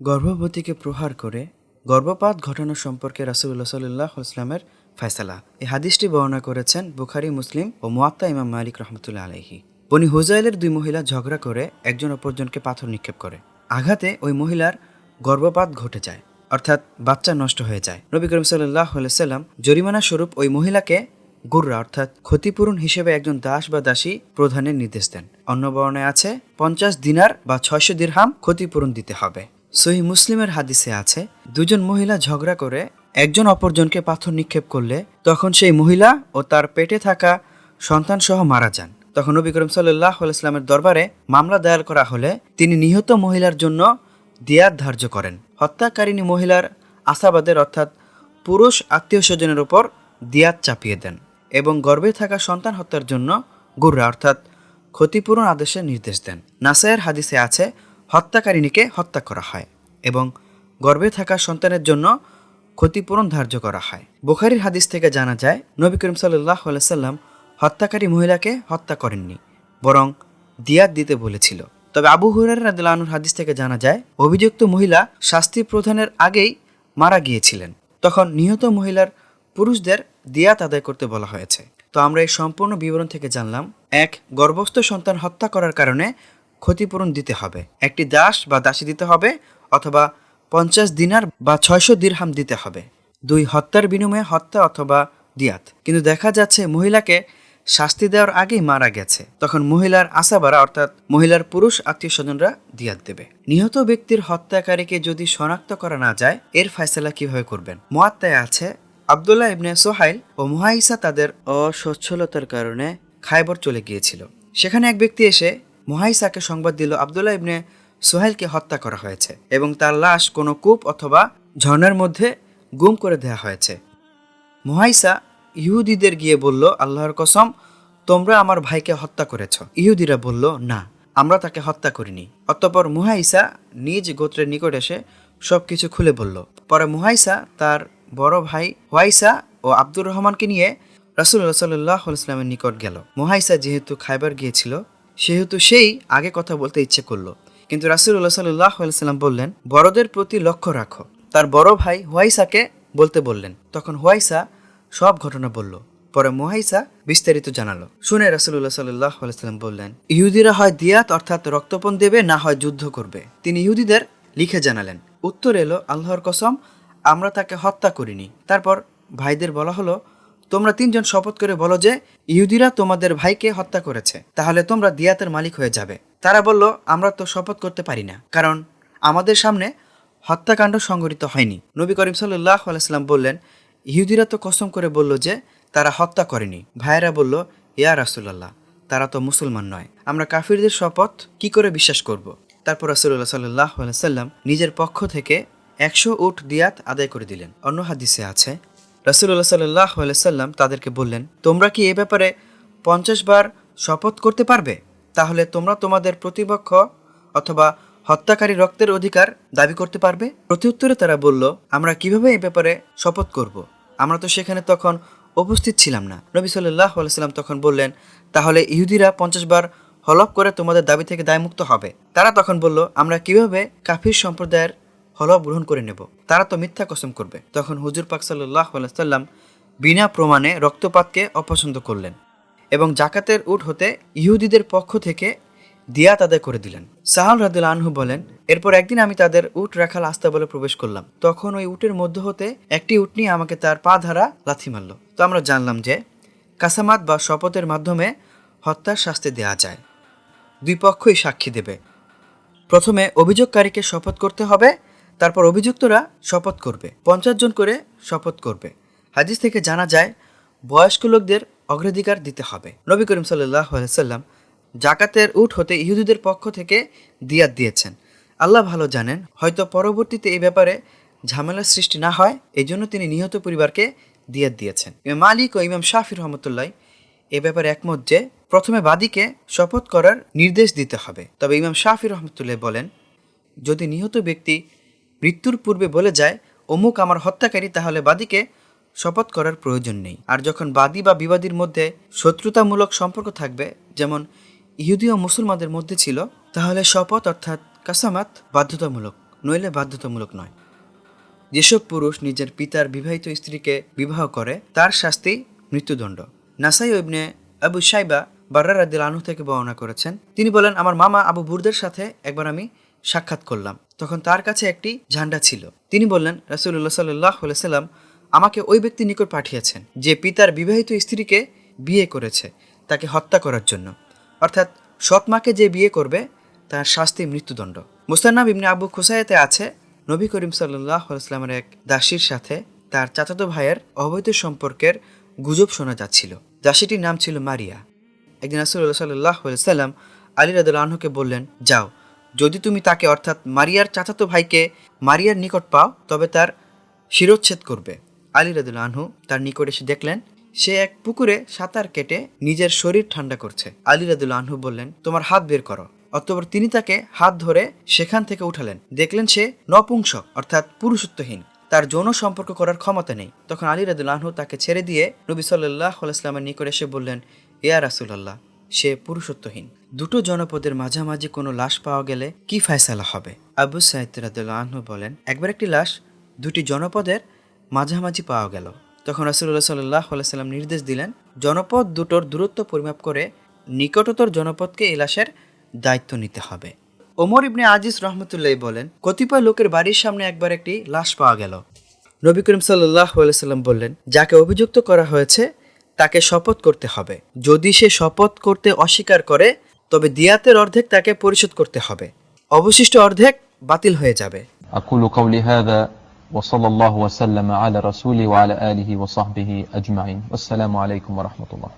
গর্ভবতীকে প্রহার করে গর্ভপাত ঘটানো সম্পর্কে রাসুল্লাহ সাল্লাহ ইসলামের ফয়সালা। এই হাদিসটি বর্ণনা করেছেন বুখারি, মুসলিম ও মুয়াত্তা ইমাম মালিক রহমতুল্লাহ আলহি বনি হুজাইলের দুই মহিলা ঝগড়া করে একজন অপরজনকে পাথর নিক্ষেপ করে। আঘাতে ওই মহিলার গর্ভপাত ঘটে যায়, অর্থাৎ বাচ্চা নষ্ট হয়ে যায়। নবী করিম সাল্লাম জরিমানা স্বরূপ ওই মহিলাকে গুররা, অর্থাৎ ক্ষতিপূরণ হিসেবে একজন দাস বা দাসী প্রধানের নির্দেশ দেন। অন্য বর্ণায় আছে, পঞ্চাশ দিনার বা ছয়শো দিরহাম ক্ষতিপূরণ দিতে হবে। সহি মুসলিমের হাদিসে আছে, দুজন মহিলা ঝগড়া করে একজন অপরজনকে পাথর নিক্ষেপ করলে তখন সেই মহিলা ও তার পেটে থাকা সন্তান সহ মারা যান। তখন নবী করিম সাল্লাহ ইসলামের দরবারে মামলা দায়ের করা হলে তিনি নিহত মহিলার জন্য দিয়াত ধার্য করেন। হত্যাকারিণী মহিলার আশাবাদের অর্থাৎ পুরুষ আত্মীয় স্বজনের ওপর দিয়াত চাপিয়ে দেন এবং গর্ভে থাকা সন্তান হত্যার জন্য গুররা অর্থাৎ ক্ষতিপূরণ আদেশের নির্দেশ দেন। নাসায়ের হাদিসে আছে হত্যাকারিণীকে হত্যা করা হয় এবং গর্ভে থাকা সন্তানের জন্য ক্ষতিপূরণ ধার্য করা হয়। বুখারির হাদিস থেকে জানা যায়, নবী করিম সাল্লাহ সাল্লাম হত্যাকারী মহিলাকে হত্যা করেননি, বরং দিয়াত দিতে বলেছিল। তবে আবু হুরার রাদিল্লাহর হাদিস থেকে জানা যায়, অভিযুক্ত মহিলা শাস্তি প্রদানের আগেই মারা গিয়েছিলেন। তখন নিহত মহিলার পুরুষদের দিয়াত আদায় করতে বলা হয়েছে। তো আমরা এই সম্পূর্ণ বিবরণ থেকে জানলাম, এক গর্ভস্থ সন্তান হত্যা করার কারণে ক্ষতিপূরণ দিতে হবে। একটি দাস বা দাসী দিতে হবে অথবা পঞ্চাশ দিনার বা ছয়শো দিরহাম দিতে হবে। দুই, হত্যার বিনিময়ে হত্যা অথবা দিয়াত। কিন্তু দেখা যাচ্ছে মহিলাকে শাস্তি দেওয়ার আগেই মারা গেছে। তখন মহিলার আশাবারা অর্থাৎ মহিলার পুরুষ আত্মীয় স্বজনরা দিয়াত দেবে। নিহত ব্যক্তির হত্যাকারীকে যদি শনাক্ত করা না যায়, এর ফয়সলা কীভাবে করবেন? মোয়াত্তায় আছে, আবদুল্লাহ ইবনে সোহাইল ও মুহাইসা তাদের অসচ্ছলতার কারণে খায়বর চলে গিয়েছিল। সেখানে এক ব্যক্তি এসে মুহাইসাকে সংবাদ দিল আবদুল্লাহ ইবনে সোহেলকে হত্যা করা হয়েছে এবং তার লাশ কোনো কূপ অথবা ঝর্ণার মধ্যে গুম করে দেওয়া হয়েছে। মুহাইসা ইহুদিদের গিয়ে বলল, আল্লাহর কসম, তোমরা আমার ভাইকে হত্যা করেছ। ইহুদিরা বলল, না, আমরা তাকে হত্যা করিনি। অতঃপর মুহাইসা নিজ গোত্রের নিকট এসে সব কিছু খুলে বলল। পরে মুহাইসা তার বড় ভাই ওয়াইসা ও আব্দুর রহমানকে নিয়ে রাসুল্লাহ সাল্লাহ ইসলামের নিকট গেল। মুহাইসা যেহেতু খাইবার গিয়েছিল সেহেতু সেই আগে কথা বলতে ইচ্ছে করল। কিন্তু রাসুল্লাহ সাল্লাহ সাল্লাম বললেন, বড়দের প্রতি লক্ষ্য রাখো। তার বড় ভাই হোয়াইসাকে বলতে বললেন। তখন হোয়াইসা সব ঘটনা বলল। পরে মোহাইসা বিস্তারিত জানালো। শুনে রাসুল্লাহ সাল্লাহ সাল্লাম বললেন, ইহুদিরা হয় দিয়াত অর্থাৎ রক্তপণ দেবে, না হয় যুদ্ধ করবে। তিনি ইহুদিদের লিখে জানালেন, উত্তর এলো আল্লাহর কসম, আমরা তাকে হত্যা করিনি। তারপর ভাইদের বলা হলো তোমরা তিনজন শপথ করে বলো যে, ইহুদিরা তোমাদের ভাইকে হত্যা করেছে। তাহলে তোমরা দিয়াতের মালিক হয়ে যাবে। তারা বলল, আমরা তো শপথ করতে পারি না। কারণ আমাদের সামনে হত্যাকাণ্ড সংঘটিত হয়নি। নবী করিম সাল্লাহ আলাইসাল্লাম বললেন, ইহুদিরা তো কসম করে বলল যে, তারা হত্যা করেনি। ভাইয়েরা বলল, ইয়া রাসুল্লাহ তারা তো মুসলমান নয়। আমরা কাফিরদের শপথ কি করে বিশ্বাস করব? তারপর রাসুল্লাহ সাল্লাহ সাল্লাম নিজের পক্ষ থেকে একশো উট দিয়াত আদায় করে দিলেন। অন্য হাদিসে আছে রাসুল্লাহ সাল্লাহ সাল্লাম তাদেরকে বললেন, তোমরা কি এ ব্যাপারে পঞ্চাশ বার শপথ করতে পারবে? তাহলে তোমরা তোমাদের প্রতিপক্ষ অথবা হত্যাকারী রক্তের অধিকার দাবি করতে পারবে? প্রত্যুত্তরে তারা বলল, আমরা কীভাবে এ ব্যাপারে শপথ করব। আমরা তো সেখানে তখন উপস্থিত ছিলাম না। নবী সাল্লাহ সাল্লাম তখন বললেন, তাহলে ইহুদিরা পঞ্চাশ বার হলফ করে তোমাদের দাবি থেকে দায়মুক্ত হবে। তারা তখন বলল, আমরা কীভাবে কাফির সম্প্রদায়ের হলফ গ্রহণ করে নেব। তারা তো মিথ্যা কসম করবে। তখন হুজুর পাক সাল্লাহ সাল্লাম বিনা প্রমাণে রক্তপাতকে অপছন্দ করলেন এবং জাকাতের উট হতে ইহুদিদের পক্ষ থেকে দিয়া তাদের করে দিলেন। সাহাল রাদুল আনহু বলেন, এরপর একদিন আমি তাদের উট রাখাল আস্তা বলে প্রবেশ করলাম। তখন ওই উটের মধ্য হতে একটি উট নিয়ে আমাকে তার পা ধারা লাথি মারল। তো আমরা জানলাম যে কাসামাত বা শপথের মাধ্যমে হত্যার শাস্তি দেওয়া যায়। দুই পক্ষই সাক্ষী দেবে। প্রথমে অভিযোগকারীকে শপথ করতে হবে তারপর অভিযুক্তরা শপথ করবে। পঞ্চাশ জন করে শপথ করবে। হাদিস থেকে জানা যায়, বয়স্ক লোকদের অগ্রাধিকার দিতে হবে। নবী করিম সাল্লাম জাকাতের উঠ হতে ইহুদিদের পক্ষ থেকে দিয়াত দিয়েছেন। আল্লাহ ভালো জানেন, হয়তো পরবর্তীতে এই ব্যাপারে ঝামেলার সৃষ্টি না হয় এই জন্য তিনি নিহত পরিবারকে দিয়াত দিয়েছেন। ইমাম মালিক ও ইমাম শাফির রহমতুল্লাহ এ ব্যাপারে একমত যে, প্রথমে বাদীকে শপথ করার নির্দেশ দিতে হবে। তবে ইমাম শাফির রহমতুল্লাহ বলেন, যদি নিহত ব্যক্তি মৃত্যুর পূর্বে বলে যায়, অমুক আমার হত্যাকারী, তাহলে বাদীকে শপথ করার প্রয়োজন নেই। আর যখন বাদী বা বিবাদীর মধ্যে শত্রুতামূলক সম্পর্ক থাকবে, যেমন ইহুদি ও মুসলমানদের মধ্যে ছিল, তাহলে শপথ অর্থাৎ কাসামাত বাধ্যতামূলক, নইলে বাধ্যতামূলক নয়। যেসব পুরুষ নিজের পিতার বিবাহিত স্ত্রীকে বিবাহ করে, তার শাস্তি মৃত্যুদণ্ড। নাসাই ইবনে আবু সাইবা বার্রা রাদিল আনু থেকে বর্ণনা করেছেন। তিনি বলেন, আমার মামা আবু বুরদের সাথে একবার আমি সাক্ষাৎ করলাম। তখন তার কাছে একটি ঝান্ডা ছিল। তিনি বললেন রাসুল্লাহ সাল্লাহ সাল্লাম আমাকে ওই ব্যক্তি নিকট পাঠিয়েছেন, যে পিতার বিবাহিত স্ত্রীকে বিয়ে করেছে তাকে হত্যা করার জন্য। অর্থাৎ সৎ মাকে যে বিয়ে করবে, তার শাস্তি মৃত্যুদণ্ড। মুস্তান্নাব ইবনে আবু খুসাইতে আছে, নবী করিম সাল্লাহ ইসলামের এক দাসীর সাথে তার চাচাতো ভাইয়ের অবৈধ সম্পর্কের গুজব শোনা যাচ্ছিল। দাসীটির নাম ছিল মারিয়া। একদিন রাসুল্লাহ সাল্লাহ সাল্লাম আলী রাদুল আনহুকে বললেন, যাও যদি তুমি তাকে, অর্থাৎ মারিয়ার চাচাতো ভাইকে, মারিয়ার নিকট পাও, তবে তার শিরোচ্ছেদ করবে। আলী রাদুল আনহু তার নিকট এসে দেখলেন, সে এক পুকুরে সাঁতার কেটে নিজের শরীর ঠান্ডা করছে। আলী রাদুল আনহু বললেন, তোমার হাত বের করো। অতঃপর তিনি তাকে হাত ধরে সেখান থেকে উঠালেন। দেখলেন সে নপুংসক, অর্থাৎ পুরুষত্বহীন। তার যৌন সম্পর্ক করার ক্ষমতা নেই। তখন আলী রাদুল আনহু তাকে ছেড়ে দিয়ে নবী সাল্লাহ ইসলামের নিকট এসে বললেন, ইয়া রাসুলাল্লাহ সে পুরুষত্বহীন। দুটো জনপদের মাঝামাঝি কোনো লাশ পাওয়া গেলে কি ফয়সালা হবে? আবু সাইদ আনহু বলেন, একবার একটি লাশ দুটি জনপদের মাঝামাঝি পাওয়া গেল। তখন রাসুল্লাহ সাল্লাহ সাল্লাম নির্দেশ দিলেন, জনপদ দুটোর দূরত্ব পরিমাপ করে নিকটতর জনপদকে এই লাশের দায়িত্ব নিতে হবে। ওমর ইবনে আজিজ রহমতুল্লাহ বলেন, কতিপয় লোকের বাড়ির সামনে একবার একটি লাশ পাওয়া গেল। নবী করিম সাল্লাহ সাল্লাম বললেন, যাকে অভিযুক্ত করা হয়েছে তাকে শপথ করতে হবে যদি সে শপথ করতে অস্বীকার করে তবে দিয়াতের অর্ধেক তাকে পরিশোধ করতে হবে অবশিষ্ট অর্ধেক বাতিল হয়ে যাবে أقول قولي هذا وصلى الله وسلم على رسوله وعلى آله وصحبه أجمعين والسلام عليكم ورحمة الله